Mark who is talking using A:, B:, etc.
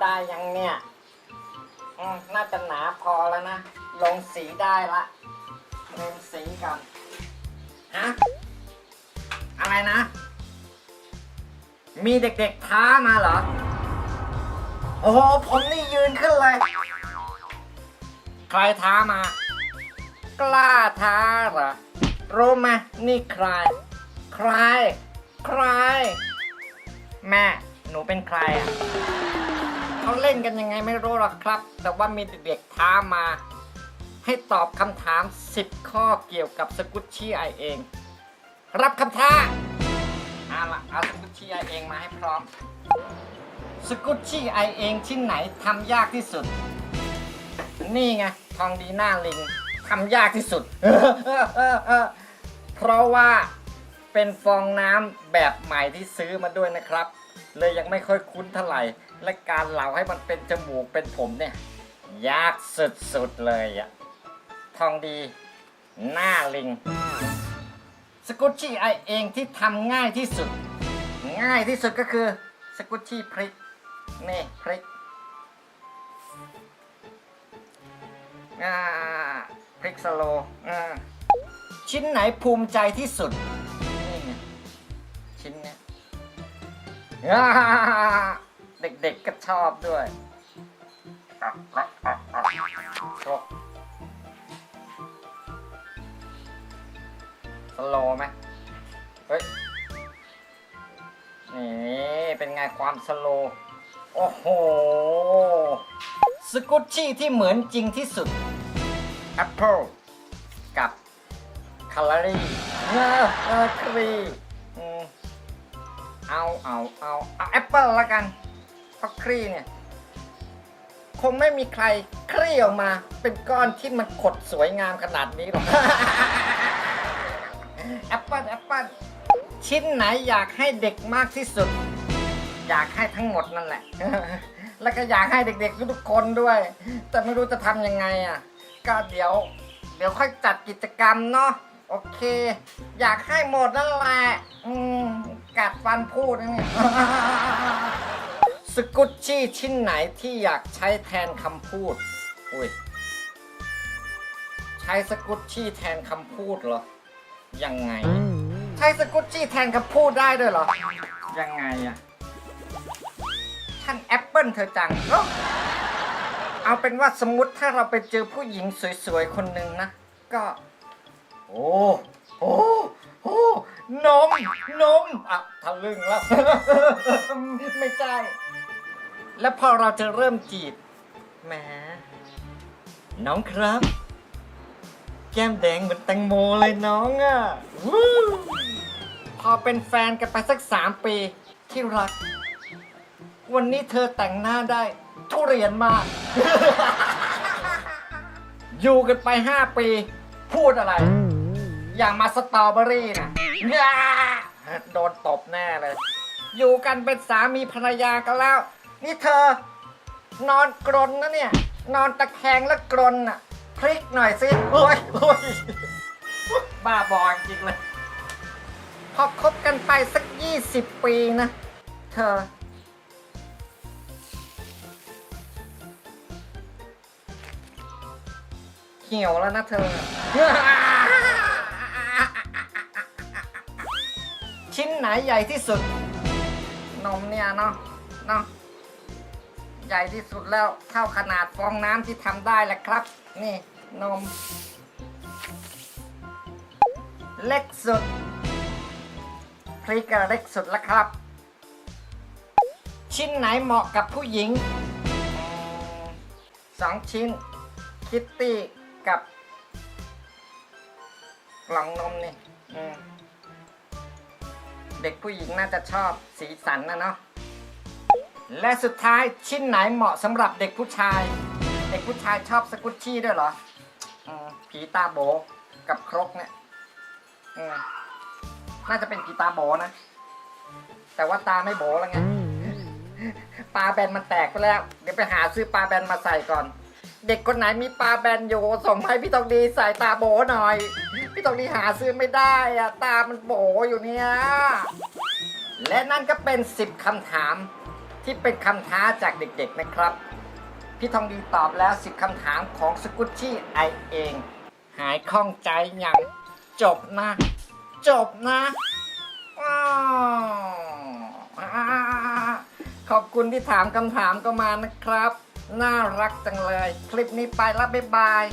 A: ได้ยังเนี่ยอืมน่าจะหนาพอแล้วนะ ลงสีได้ละลงสีก่อนฮะอะไรนะ มีเด็กๆท้ามาเหรอ โอ้โห ผมนี่ยืนขึ้นเลย ใครท้ามา กล้าท้าเหรอ รู้ไหมนี่ใคร ใคร ใคร แม่ หนูเป็นใครอะเขาเล่นกันยังไงไม่รู้หรอกครับ แต่ว่ามีเด็กๆท้ามา ให้ตอบคำถาม 10 ข้อเกี่ยวกับสกุชชี่ไอเอง รับคำท้าเอาล่ะเอาสกุชชี่ไอเองมาให้พร้อม สกุชชี่ไอเองชิ้นไหนทำยากที่สุด นี่ไงทองดีหน้าลิงทำยากที่สุด เพราะว่าเป็นฟองน้ำแบบใหม่ที่ซื้อมาด้วยนะครับ เลยยังไม่ค่อยคุ้นเท่าไหร่ และการเหลาให้มันเป็นจมูกเป็นผมเนี่ย ยากสุดๆเลยอะทองดี หน้าลิง สกุชชี่ไอเองที่ทำง่ายที่สุด ง่ายที่สุดก็คือ สกุชชี่พริก นี่พริกอ่าพริกสโลอ่าชิ้นไหนภูมิใจที่สุด เด็กๆก็ชอบด้วยโชคสโลไหมเฮ้ย นี่ เป็นไงความสโล โอ้โห สกุชชี่ที่เหมือนจริงที่สุด Apple กับคาลารีเออเออครี เอาเอาเอาแอปเปิลละกันเพราะครีเนี่ย คงไม่มีใครคลี่ออกมา เป็นก้อนที่มันขดสวยงามขนาดนี้หรอกแอปเปิลแอปเปิลชิ้นไหนอยากให้เด็กมากที่สุด อยากให้ทั้งหมดนั่นแหละ แล้วก็อยากให้เด็กๆทุกคนด้วย แต่ไม่รู้จะทำยังไงอะ ก็เดี๋ยว เดี๋ยวค่อยจัดกิจกรรมเนาะโอเค อยากให้หมดนั่นแหละ อืม กัดฟันพูดนะเนี่ย สกุชชี่ชิ้นไหนที่อยากใช้แทนคำพูด อุ้ย ใช้สกุชชี่แทนคำพูดเหรอ ยังไง ใช้สกุชชี่แทนคำพูดได้ด้วยเหรอ ยังไงอะท่านแอปเปิลเธอจังเอ้าเอาเป็นว่าสมมติถ้าเราไปเจอผู้หญิงสวยๆ คนหนึ่งนะ ก็ โอ้ โอ้โอ้นม นม อะทะลึ่งแล้ว ไม่ใช่ แล้วพอเราจะเริ่มจีบแหมน้องครับ แก้มแดงเหมือนแตงโมเลยน้องอะวู้พอเป็นแฟนกันไปสักสามปีที่รัก วันนี้เธอแต่งหน้าได้ ทุเรียนมาก อยู่กันไปห้าปี พูดอะไร อย่างมาสตรอเบอรี่นะย่าโดนตบแน่เลย อยู่กันเป็นสามีภรรยากันแล้ว นี่เธอ นอนกรนนะเนี่ย นอนตะแคงแล้วกรนอะ พลิกหน่อยสิโอ้ยโอ้ยบ้าบอจริงเลย พอคบกันไปสักยี่สิบปีนะ เธอ เหี่ยวแล้วนะเธอ นไหนใหญ่ที่สุด นมเนี่ยเนาะเนาะใหญ่ที่สุดแล้วเท่าขนาดฟองน้ำที่ทำได้แหละครับ นี่นม เล็กสุดพริกก็เล็กสุดแล้วครับ ชิ้นไหนเหมาะกับผู้หญิงสองชิ้น คิตตี้กับกล่องนมนี่อืม เด็กผู้หญิงน่าจะชอบสีสันนะเนาะและสุดท้ายชิ้นไหนเหมาะสำหรับเด็กผู้ชาย เด็กผู้ชายชอบสกุชชี่ด้วยเหรออืมผีตาโบกับครกเนี่ยอืมน่าจะเป็นผีตาโบนะ แต่ว่าตาไม่โบแล้วไงปลาแบนมันแตกไปแล้ว เดี๋ยวไปหาซื้อปลาแบนมาใส่ก่อน เด็กคนไหนมีปลาแบนอยู่ส่งมาให้พี่ตองดีใส่ตาโบหน่อย พี่ตองดีหาซื้อไม่ได้อะตามันโบอยู่เนี่ย และนั่นก็เป็น 10คำถามที่เป็นคำท้าจากเด็กๆนะครับ พี่ทองดีตอบแล้ว 10คำถามของสกุชชี่ไอเอง หายข้องใจอย่างจบนะ จบนะอขอบคุณที่ถามคำถามก็มานะครับ น่ารักจังเลย คลิปนี้ไปแล้วบ๊ายบาย